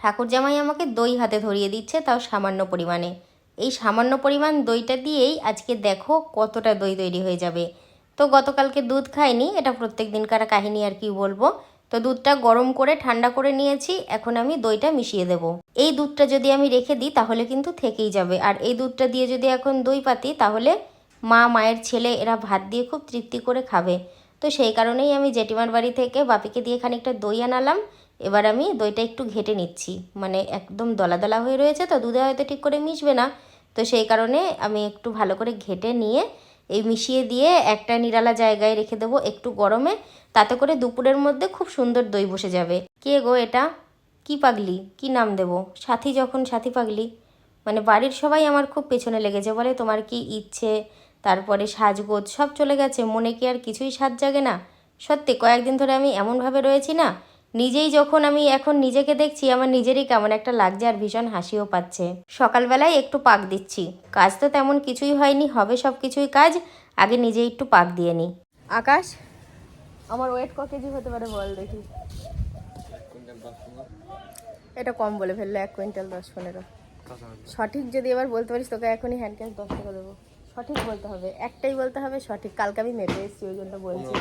ঠাকুর জামাই আমাকে দই হাতে ধরিয়ে দিচ্ছে তাও সামান্য পরিমাণে। এই সামান্য পরিমাণ দইটা দিয়েই আজকে দেখো কতটা দই তৈরি হয়ে যাবে। তো গতকালকে দুধ খাইনি, এটা প্রত্যেক দিনকার কাহিনী আর কি বলব। তো দুধটা গরম করে ঠান্ডা করে নিয়েছি, এখন আমি দইটা মিশিয়ে দেব। এই দুধটা যদি আমি রেখে দিই তাহলে কিন্তু থেকেই যাবে। আর এই দুধটা দিয়ে যদি এখন দই পাতি তাহলে মা, মায়ের ছেলে এরা ভাত দিয়ে খুব তৃপ্তি করে খাবে। তো সেই কারণেই আমি জেঠিমার বাড়ি থেকে বাপিকে দিয়ে খানিকটা দই আনালাম। এবার আমি দইটা একটু ঘেটে নিচ্ছি। মানে একদম দলা দলা হয়ে রয়েছে তো, দুধে হয়তো ঠিক করে মিশবে না। তো সেই কারণে আমি একটু ভালো করে ঘেটে নিয়ে এই মিশিয়ে দিয়ে একটা নিরালা জায়গায় রেখে দেবো একটু গরমে। তাতে করে দুপুরের মধ্যে খুব সুন্দর দই বসে যাবে। কে গো এটা? কি পাগলি? কি নাম দেব? সাথী যখন, সাথী পাগলি। মানে বাড়ির সবাই আমার খুব পেছনে লেগেছে বলে তোমার কি ইচ্ছে? তারপরে সাজগোজ সব চলে গেছে, মনে কি আর কিছুই সাজ জাগে না? সত্যি, কয়েকদিন ধরে আমি এমনভাবে রয়েছি না নিজেই যখন আমি এখন নিজেকে দেখছি আমার নিজেরই কেমন একটা লাগছে আর ভীষণ হাসিও পাচ্ছে। সকালবেলায় একটু পাক দিচ্ছি। কাজ তো তেমন কিছুই হয়নি হবে সব কিছুই কাজ। আগে নিজেই একটু পাক দিয়ে নিই। আকাশ আমার ওয়েট ক কেজি হতে পারে বল দেখি। এটা কম বলে ফেলল এক কুইন্টাল দশ পনেরো। সঠিক যদি এবার বলতে পারিস তোকে এখনই হ্যান্ড ক্যাশ দশ টাকা দেবো। সঠিক বলতে হবে একটাই বলতে হবে সঠিক। কালকে আমি মেপে এসেছি ওই জন্য বলছি।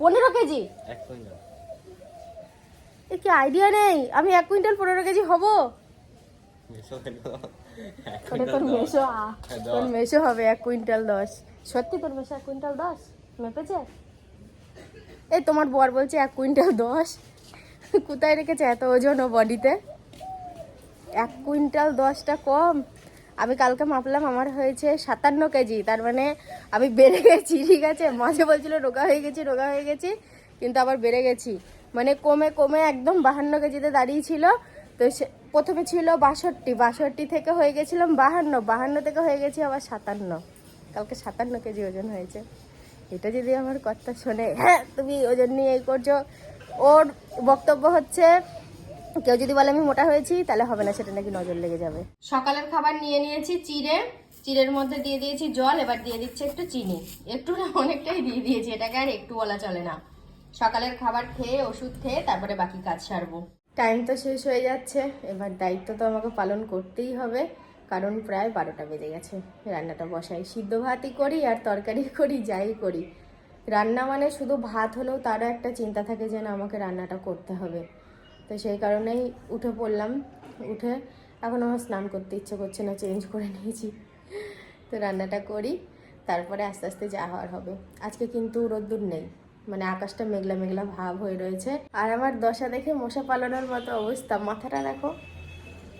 পনেরো কেজি? এক কুইন্টাল। এ কি আইডিয়া নেই? আমি এক কুইন্টাল পনেরো কেজি হব। মিশো তোর মেশো তোর মেশো হবে এক কুইন্টাল দশ। সত্যি তোর মেশো এক কুইন্টাল দশ? মেপেছে? এই তোমার বর বলছে এক কুইন্টাল দশ। কোথায় রেখেছে এত ওজন ও বডিতে? এক কুইন্টাল দশটা কম। আমি কালকে মাপলাম আমার হয়েছে সাতান্ন কেজি। তার মানে আমি বেড়ে গেছি ঠিক আছে? মাঝে বলছিল রোগা হয়ে গেছি রোগা হয়ে গেছি কিন্তু আবার বেড়ে গেছি। মানে কমে কমে একদম বাহান্ন কেজিতে দাঁড়িয়েছিল। তো সে প্রথমে ছিল বাষট্টি বাষট্টি থেকে হয়ে গেছিলাম বাহান্ন বাহান্ন থেকে হয়ে গেছি আবার সাতান্ন। কালকে সাতান্ন কেজি ওজন হয়েছে। এটা যদি আমার কথা শোনে হ্যাঁ তুমি ওজন নিয়ে এই করছ। ওর বক্তব্য হচ্ছে, কেউ যদি বলে আমি মোটা হয়েছি, তাহলে হবে না, সেটা নাকি নজর লেগে যাবে। সকালের খাবার নিয়ে নিয়েছি চিড়ে। চিড়ের মধ্যে দিয়ে দিয়েছি জল, এবার দিয়ে দিচ্ছে একটু চিনি। একটু না, অনেকটাই দিয়ে দিয়েছি, এটাকে আর একটু বলা চলে না। সকালের খাবার খেয়ে, ওষুধ খেয়ে, তারপরে বাকি কাজ সারবো। টাইম তো শেষ হয়ে যাচ্ছে। এবার দায়িত্ব তো আমাকে পালন করতেই হবে, কারণ প্রায় বারোটা বেজে গেছে। রান্নাটা বসাই, সিদ্ধ ভাতই করি আর তরকারি করি, যাই করি। রান্না মানে শুধু ভাত হলেও তারও একটা চিন্তা থাকে যে না আমাকে রান্নাটা করতে হবে। তো সেই কারণেই উঠে পড়লাম। উঠে এখন আমার স্নান করতে ইচ্ছে করছে না চেঞ্জ করে নিয়েছি। তো রান্নাটা করি, তারপরে আস্তে আস্তে যা হওয়ার হবে। আজকে কিন্তু রোদ্দুর নেই। মানে আকাশটা মেঘলা মেঘলা ভাব হয়ে রয়েছে। আর আমার দশা দেখে মশা পালনের মতো অবস্থা। মাথাটা দেখো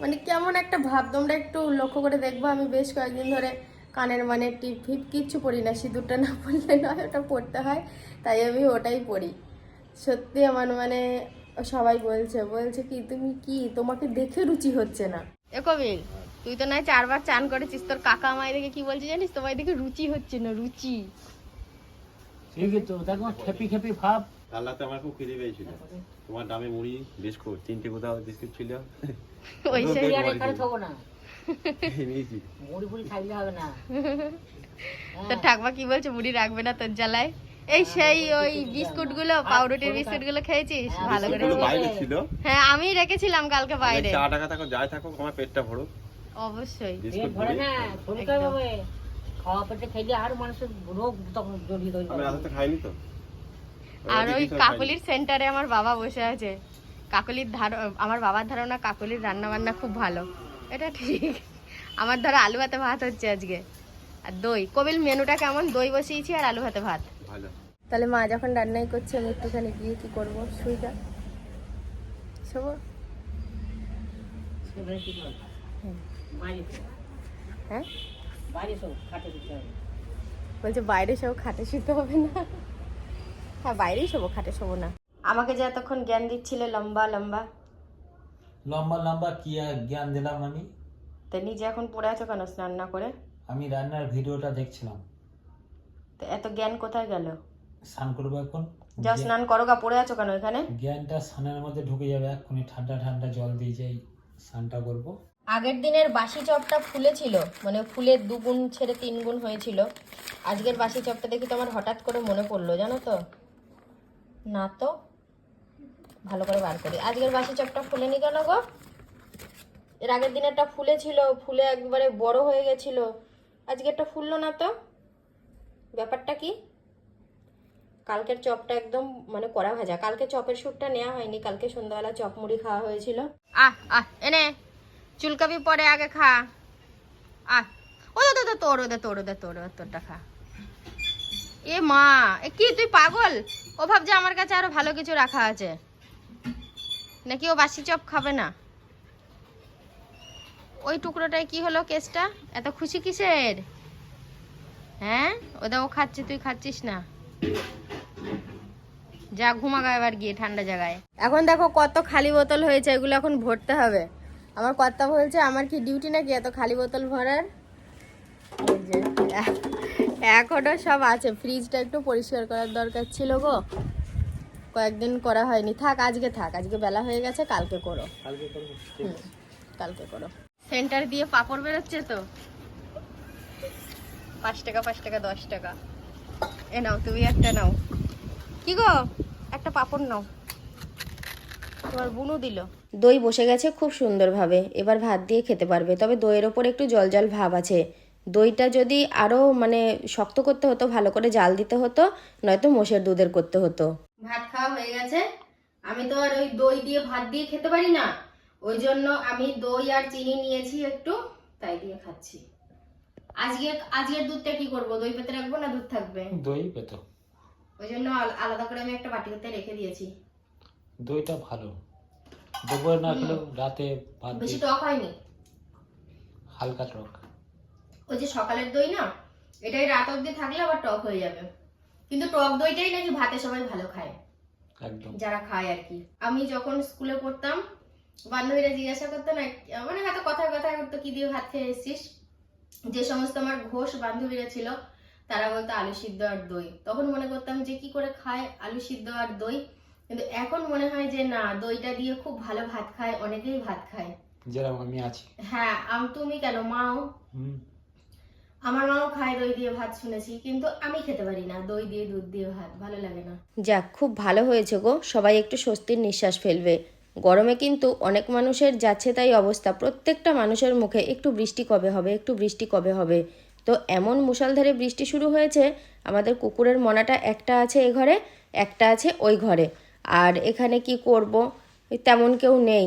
মানে কেমন একটা ভাব। তোমরা একটু লক্ষ্য করে দেখব। আমি বেশ কয়েকদিন ধরে কানের মানে টিপ ফিপ কিচ্ছু পড়ি না। সিঁদুরটা না পড়লে নয় ওটা পড়তে হয়। তাই আমি ওটাই পড়ি সত্যি আমার মানে সবাই বলছে বলছে কি, তুমি কি? তোমাকে দেখে রুচি হচ্ছে না। এ কবির তুই তো নয় চারবার চান করেছিস। তোর কাকা আমায় দেখে কি বলছে জানিস? তোমায় দেখে রুচি হচ্ছে না, রুচি। ঠিকই তো দেখো খেপি খেপি ভাব। আমার খুব খিদে পেয়েছিল। তোমার দামে মুড়ি বিস্কুট তিনটে কোথাও বিস্কুট ছিল। ওই সেই- আর এখানে। থবো না। মুড়ি ফুড়ি খাইলে হবে না। তোর ঠাকমা কি বলছে মুড়ি রাখবে না তোর জ্বালায়? এই সেই ওই বিস্কুটগুলো পাউরুটির বিস্কুটগুলো খেয়েছিস? ভালো করে। হ্যাঁ আমি রেখেছিলাম কালকে বাইরে। চা টাকা থাকো যাই থাকো আমার পেটটা অবশ্যই। বিস্কুট ভরে না হবে। খাওয়া পেটে খাইলে আর মানুষের রোগ তখন জড়িয়ে ধরে আমি রাতে খাইনি তো। আর ওই কাকলির সেন্টারে আমার বাবা বসে আছে। কাকলির ধার আমার বাবার ধারণা কাকলির রান্না বান্না খুব ভালো। এটা ঠিক। আমার ধরো আলু ভাতে ভাত হচ্ছে আজকে। আর দই। কবিল মেনুটা কেমন? দই বসিয়েছি আর আলু ভাতে ভাত। ভালো। তাহলে মা যখন রান্নাই করছে আমি একটুখানি গিয়ে কি করব? শুইটা শোবো। হ্যাঁ? বাইরে শো, খাটে দিতে হবে। বলছে বাইরে সব খাটে শুতে হবে না। হ্যাঁ বাইরেই শোবো খাটে শোবো না। আমাকে যে এতক্ষণ জ্ঞান দিচ্ছিলে লম্বা লম্বা। লম্বা লম্বা কি আর জ্ঞান দিলাম আমি? তো নিজে এখন পড়ে আছো কেন স্নান না করে? আমি রান্নার ভিডিওটা দেখছিলাম। তো এত জ্ঞান কোথায় গেল? স্নান করব এখন। যা স্নান করো গা পড়ে আছো কেন এখানে? জ্ঞানটা স্নানের মধ্যে ঢুকে যাবে এক্ষুনি ঠান্ডা ঠান্ডা জল দিয়ে যাই স্নানটা করব। আগের দিনের বাসি চপটা ফুলেছিল মানে ফুলের দুগুণ ছেড়ে তিন গুণ হয়েছিল। আজকের বাসি চপটা দেখি তো আমার হঠাৎ করে মনে পড়ল, জানো তো? না তো? ভালো করে বার করি। আজকের বাসি চপটা ফুলেনি কেন গো? এর আগের দিনেরটা ফুলে ছিল ফুলে একবারে বড় হয়ে গেছিল। আজকে একটা ফুললো না তো? ব্যাপারটা কি? কালকের চপটা একদম মানে কড়া ভাজা। কালকে চপের সুরটা নেওয়া হয়নি, কালকে সন্ধ্যাবেলা চপ মুড়ি খাওয়া হয়েছিল। আহ আহ, এনে। চুলকাবি পরে আগে খা। আহ ও দে দে তোর ওদের তোর ওদের তোর তোরটা খা। এ মা, এ কি, তুই পাগল? ও ভাবছে আমার কাছে আরও ভালো কিছু রাখা আছে। নাকি ও বাসি চপ খাবে না? ওই টুকরোটায় কি হলো কেসটা? এত খুশি কিসের? হ্যাঁ? ওদের ও খাচ্ছে, তুই খাচ্ছিস না। যা, ঘুমাগা এবার গিয়ে ঠান্ডা জায়গায়। এখন দেখো কত খালি বোতল হয়েছে, এগুলো এখন ভরতে হবে। আমার কর্তা বলছে আমার কি ডিউটি নাকি এত খালি বোতল ভরার? এই যে, এ- এখনও সব আছে ফ্রিজটা একটু পরিষ্কার করার দরকার ছিল গো। কয়েকদিন করা হয়নি। থাক আজকে থাক আজকে বেলা হয়ে গেছে কালকে করো। কালকে করব হুম, কালকে করো। সেন্টার দিয়ে পাপড় বেরোচ্ছে তো? পাঁচ টাকা পাঁচ টাকা দশ টাকা। এ নাও তুমি একটা নাও। কি গো? একটা পাপড় নাও। তোমার বুনু দিল? দই বসে গেছে খুব সুন্দরভাবে। এবার ভাত দিয়ে খেতে পারবে। তবে দইয়ের ওপর একটু জল জল ভাব আছে। দইটা যদি আরও মানে শক্ত করতে হতো ভালো করে জাল দিতে হতো নয়তো মোষের দুধের করতে হতো। ভাত খাওয়া হয়ে গেছে। আমি তো আর ওই দই দিয়ে ভাত দিয়ে খেতে পারি না। ওই জন্য আমি দই আর চিনি নিয়েছি একটু তাই দিয়ে খাচ্ছি। আজকে আজকের দুধটা কি করব? দই পেতে রাখব না দুধ থাকবে? দই পেত। ওই জন্য আলাদা করে আমি একটা বাটিতে রেখে দিয়েছি। দইটা ভালো। দুপুরে না খেলেও রাতে ভাত বেশি টক হয়নি? হালকা টক। ওই যে সকালের দই না এটাই রাত অবধি থাকলে আবার টক হয়ে যাবে। কিন্তু টক দইটাই নাকি ভাতে সবাই ভালো খায়। একদম। যারা খায় আর কি। আমি যখন স্কুলে পড়তাম বান্ধবীরা জিজ্ঞাসা করতো না মানে হয়তো কথায় কথায় করতো কি দিয়ে ভাত খেয়ে এসেছিস? যে সমস্ত আমার ঘোষ বান্ধবীরা ছিল তারা বলতো আলু সিদ্ধ আর দই। তখন মনে করতাম যে কি করে খায় আলু সিদ্ধ আর দই? কিন্তু এখন মনে হয় যে না দইটা দিয়ে খুব ভালো ভাত খায় অনেকেই ভাত খায়। যেরকম আমি আছি। হ্যাঁ আম তুমি কেন? মাও। আমার মাও খায় দই দিয়ে ভাত শুনেছি কিন্তু আমি খেতে পারি না। দই দিয়ে দুধ দিয়ে ভাত ভালো লাগে না। যাক খুব ভালো হয়েছে গো। সবাই একটু স্বস্তির নিঃশ্বাস ফেলবে। গরমে কিন্তু অনেক মানুষের যাচ্ছে তাই অবস্থা। প্রত্যেকটা মানুষের মুখে একটু বৃষ্টি কবে হবে একটু বৃষ্টি কবে হবে। তো এমন মুষলধারে বৃষ্টি শুরু হয়েছে আমাদের কুকুরের মনাটা একটা আছে এ ঘরে একটা আছে ওই ঘরে। আর এখানে কি করব? তেমন কেউ নেই।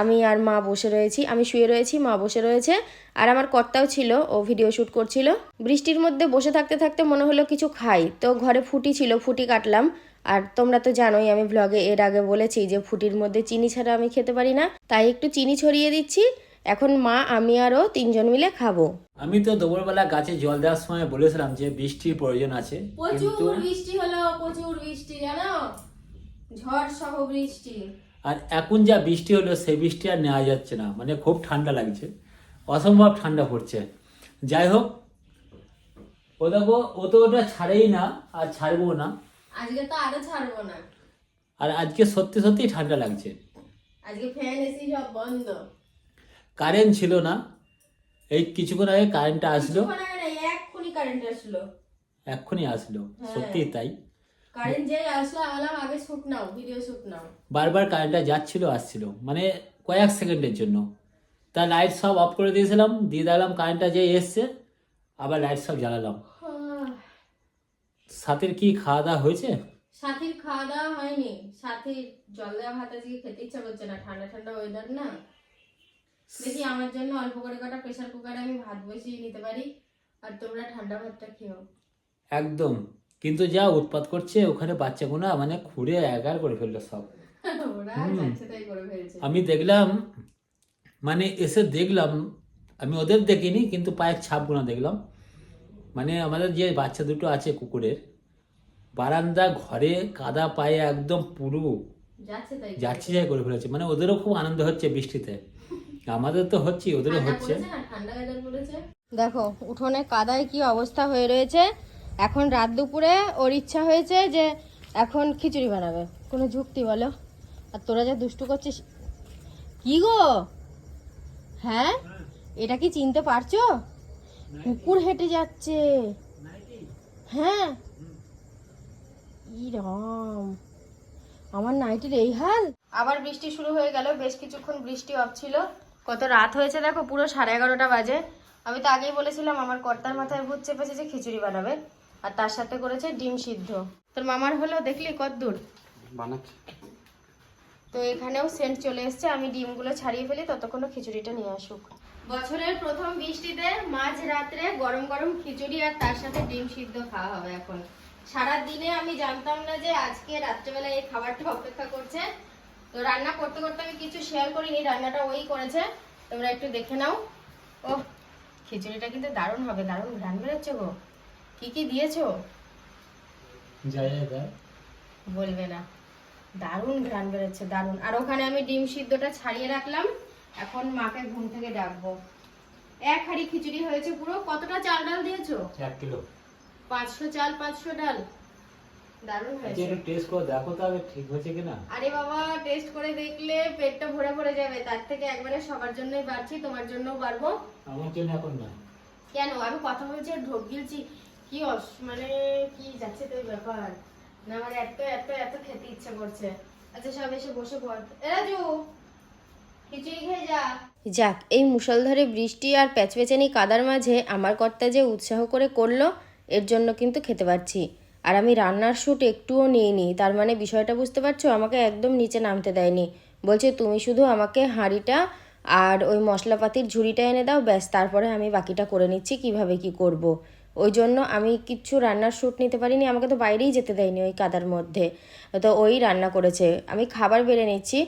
আমি আর মা বসে রয়েছি। আমি শুয়ে রয়েছি মা বসে রয়েছে। আর আমার কর্তাও ছিল ও ভিডিও শ্যুট করছিল। বৃষ্টির মধ্যে বসে থাকতে থাকতে মনে হলো কিছু খাই। তো ঘরে ফুটি ছিল ফুটি কাটলাম। আর তোমরা তো জানোই আমি ব্লগে এর আগে বলেছি যে ফুটির মধ্যে চিনি ছাড়া আমি খেতে পারি না। তাই একটু চিনি ছড়িয়ে দিচ্ছি। এখন মা আমি আরও তিনজন মিলে খাব। আমি তো দুপুরবেলা গাছে জল দেওয়ার সময় বলেছিলাম যে বৃষ্টির প্রয়োজন আছে। কিন্তু বৃষ্টি হলো প্রচুর বৃষ্টি জানো? ঝড় সহ বৃষ্টি। আর এখন যা বৃষ্টি হলো সেই বৃষ্টি আর নেওয়া যাচ্ছে না। মানে খুব ঠান্ডা লাগছে। অসম্ভব ঠান্ডা পড়ছে। যাই হোক ও দেখো ও তো ওটা ছাড়েই না আর ছাড়বো না। আজকে তো আরও ছাড়বো না। আর আজকে সত্যি সত্যি ঠান্ডা লাগছে। আজকে ফ্যান এসি সব বন্ধ। কারেন্ট ছিল না। এই কিছুক্ষণ আগে কারেন্টটা আসলো। এক্ষুনি কারেন্ট আসলো। এক্ষুনি আসলো। হ্যাঁ। সত্যি তাই। কারেন্ট যেই আসলো আমি বললাম আগে শুট নাও ভিডিও শুট নাও। বারবার কারেন্টটা যাচ্ছিল আসছিল। মানে কয়েক সেকেন্ডের জন্য। তা লাইট সব অফ করে দিয়েছিলাম দিয়ে দিলাম কারেন্টটা যে এসছে আবার লাইট সব জ্বালালাম। সাথের কি খাওয়া দাওয়া হয়েছে? সাথীর খাওয়া দাওয়া হয়নি। সাথীর জল দেওয়া ভাত আজকে খেতে ইচ্ছা করছে না ঠান্ডা ঠান্ডা ওয়েদার না। দেখি আমার জন্য অল্প করে কটা প্রেসার কুকারে আমি ভাত বসিয়ে নিতে পারি আর তোমরা ঠান্ডা ভাতটা খেও। একদম। কিন্তু যা উৎপাত করছে ওখানে বাচ্চাগুলো মানে খুঁড়ে একার করে ফেলল সব। আমি দেখলাম মানে এসে দেখলাম আমি ওদের দেখিনি কিন্তু পায়ের ছাপগুলো দেখলাম। মানে আমাদের যে বাচ্চা দুটো আছে কুকুরের বারান্দা ঘরে কাদা পায়ে একদম পুরো যাচ্ছে যাই করে ফেলেছে। মানে ওদেরও খুব আনন্দ হচ্ছে বৃষ্টিতে। আমাদের তো হচ্ছে ওদেরও হচ্ছে। দেখো উঠোনে কাদায় কি অবস্থা হয়ে রয়েছে? এখন রাত দুপুরে ওর ইচ্ছা হয়েছে যে এখন খিচুড়ি বানাবে। কোনো যুক্তি বলো? আর তোরা যা দুষ্টু করছিস। কি গো? হ্যাঁ? এটা কি চিনতে পারছ? কুকুর হেঁটে যাচ্ছে। হ্যাঁ? ইরাম। আমার নাইটির এই হাল। আবার বৃষ্টি শুরু হয়ে গেল। বেশ কিছুক্ষণ বৃষ্টি অফ ছিল। কত রাত হয়েছে দেখো, পুরো সাড়ে এগারোটা বাজে। আমি তো আগেই বলেছিলাম, আমার কর্তার মাথায় ভূত চেপেছে যে খিচুড়ি বানাবে। আর তার সাথে করেছে ডিম সিদ্ধ। তোর মামার হলো দেখলি কত দূর? বানাচ্ছি। তো এখানেও সেন্ট চলে এসছে আমি ডিমগুলো ছাড়িয়ে ফেলি ততক্ষণ খিচুড়িটা নিয়ে আসুক। বছরের প্রথম বৃষ্টিতে মাঝ রাত্রে গরম গরম খিচুড়ি আর তার সাথে ডিম সিদ্ধ খাওয়া হবে এখন। সারা দিনে আমি জানতাম না যে আজকে রাত্রেবেলা এই খাবারটা অপেক্ষা করছে। তো রান্না করতে করতে আমি কিছু শেয়ার করিনি রান্নাটা ওই করেছে। তোমরা একটু দেখে নাও। ও খিচুড়িটা কিন্তু দারুণ হবে দারুণ ঘ্রাণ বেরোচ্ছে গো। কি কি দিয়েছ? যাই বলবে না। দারুণ ঘ্রাণ বেরোচ্ছে দারুণ। আর ওখানে আমি ডিম সিদ্ধটা ছাড়িয়ে রাখলাম। এখন মাকে ঘুম থেকে ডাকবো। এক হাড়ি খিচুড়ি হয়েছে পুরো। কতটা চাল ডাল দিয়েছ? এক কিলো। পাঁচশো চাল পাঁচশো ডাল। দারুণ আচ্ছা হয়েছে। একটু টেস্ট করে দেখো তো আগে ঠিক হয়েছে কিনা? আরে বাবা টেস্ট করে দেখলে পেটটা ভরে ভরে যাবে। তার থেকে একবারে সবার জন্যই বাড়ছি তোমার জন্যও বাড়বো। আমার জন্য এখন না। কেন? আমি কথা বলছি ঢোক গিলছি। কি মানে কি যাচ্ছে তো ব্যাপার? না আমার এত এত এত খেতে ইচ্ছে করছে। আচ্ছা সব এসে বসে পড়। রাজু, খিচুড়ি খেয়ে যা। যাক, এই মুষলধারে বৃষ্টি আর প্যাচপ্যাচানি কাদার মাঝে আমার কর্তা যে উৎসাহ করে করল, এর জন্য কিন্তু খেতে পারছি। আর আমি রান্নার শ্যুট একটুও নিইনি তার মানে বিষয়টা বুঝতে পারছ, আমাকে একদম নিচে নামতে দেয়নি। বলছে, তুমি শুধু আমাকে হাঁড়িটা আর ওই মশলাপাতির ঝুড়িটা এনে দাও, ব্যাস, তারপরে আমি বাকিটা করে নিচ্ছি, কীভাবে কি করব। ওই জন্য আমি কিচ্ছু রান্নার শ্যুট নিতে পারিনি, আমাকে তো বাইরেই যেতে দেয়নি ওই কাদার মধ্যে। তো ওই রান্না করেছে। আমি খাবার বেড়ে নিচ্ছি।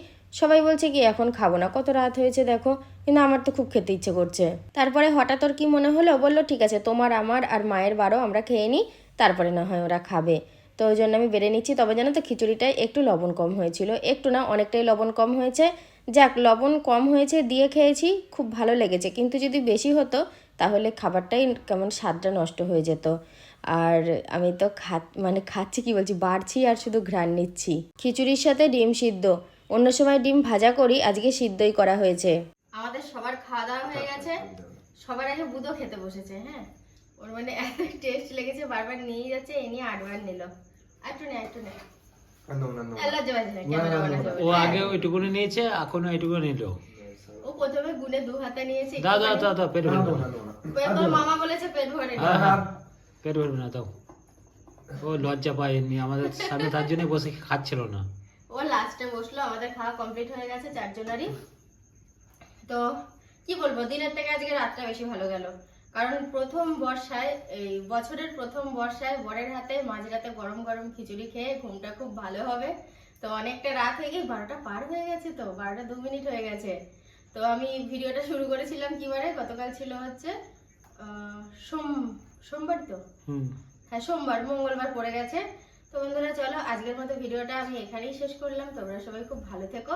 সবাই বলছে কি, এখন খাব না। কত রাত হয়েছে দেখো, কিন্তু আমার তো খুব খেতে ইচ্ছে করছে। তারপরে হঠাৎ ওর কি মনে হলো? বলল, ঠিক আছে, তোমার, আমার আর মায়ের বারো আমরা খেয়ে নিই, তারপরে না হয় ওরা খাবে। তো ওই জন্য আমি বেড়ে নিচ্ছি। তবে জানো তো, খিচুড়িটায় একটু লবণ কম হয়েছিল। একটু না, অনেকটাই লবণ কম হয়েছে। যাক, লবণ কম হয়েছে, দিয়ে খেয়েছি, খুব ভালো লেগেছে। কিন্তু যদি বেশি হতো, তাহলে খাবারটাই কেমন স্বাদটা নষ্ট হয়ে যেত। আর আমি তো খা মানে খাচ্ছি, কি বলছি, বাড়ছি আর শুধু ঘ্রাণ নিচ্ছি। খিচুড়ির সাথে ডিম সিদ্ধ। অন্য সময় ডিম ভাজা করি, আজকে সিদ্ধই করা হয়েছে। আমাদের সবার খাওয়া দাওয়া হয়ে গেছে। সবার আগে বুধো খেতে বসেছে হ্যাঁ? ওর মানে এত টেস্ট লেগেছে, বারবার নিয়ে যাচ্ছে, এ নিয়ে আটবার নিল। একটু নে একটু নে। ও আগে ওইটুকুনি নিয়েছে এখনও ওইটুকু নিল। ও প্রথমে গুনে দু হাতে নিয়েছে দাও দাও দাও দাও পেট ভরবে না। মামা বলেছে পেট ভরে নি। হ্যাঁ হ্যাঁ। পেট ভরবে না দাও। ও লজ্জা পায়নি আমাদের সামনে তার জন্য বসে খাচ্ছিল না। ও লাস্টে বসল আমাদের খাওয়া কমপ্লিট হয়ে গেছে চারজনেরই। তো কি বলব দিনের থেকে আজকে রাতটা বেশি ভালো গেল। কারণ প্রথম বর্ষায় এই বছরের প্রথম বর্ষায় বরের হাতে মাঝরাতে গরম গরম খিচুড়ি খেয়ে ঘুমটা খুব ভালো হবে। তো অনেকটা রাত হয়ে গিয়ে বারোটা পার হয়ে গেছে তো বারোটা দু মিনিট হয়ে গেছে। তো আমি ভিডিওটা শুরু করেছিলাম কি বারে গতকাল ছিল হচ্ছে সোম সোমবার তো? হ্যাঁ সোমবার মঙ্গলবার পড়ে গেছে। তো বন্ধুরা চলো আজকের মতো ভিডিওটা আমি এখানেই শেষ করলাম। তোমরা সবাই খুব ভালো থেকো।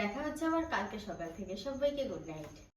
দেখা হচ্ছে আবার কালকে সকাল থেকে। সবাইকে গুড নাইট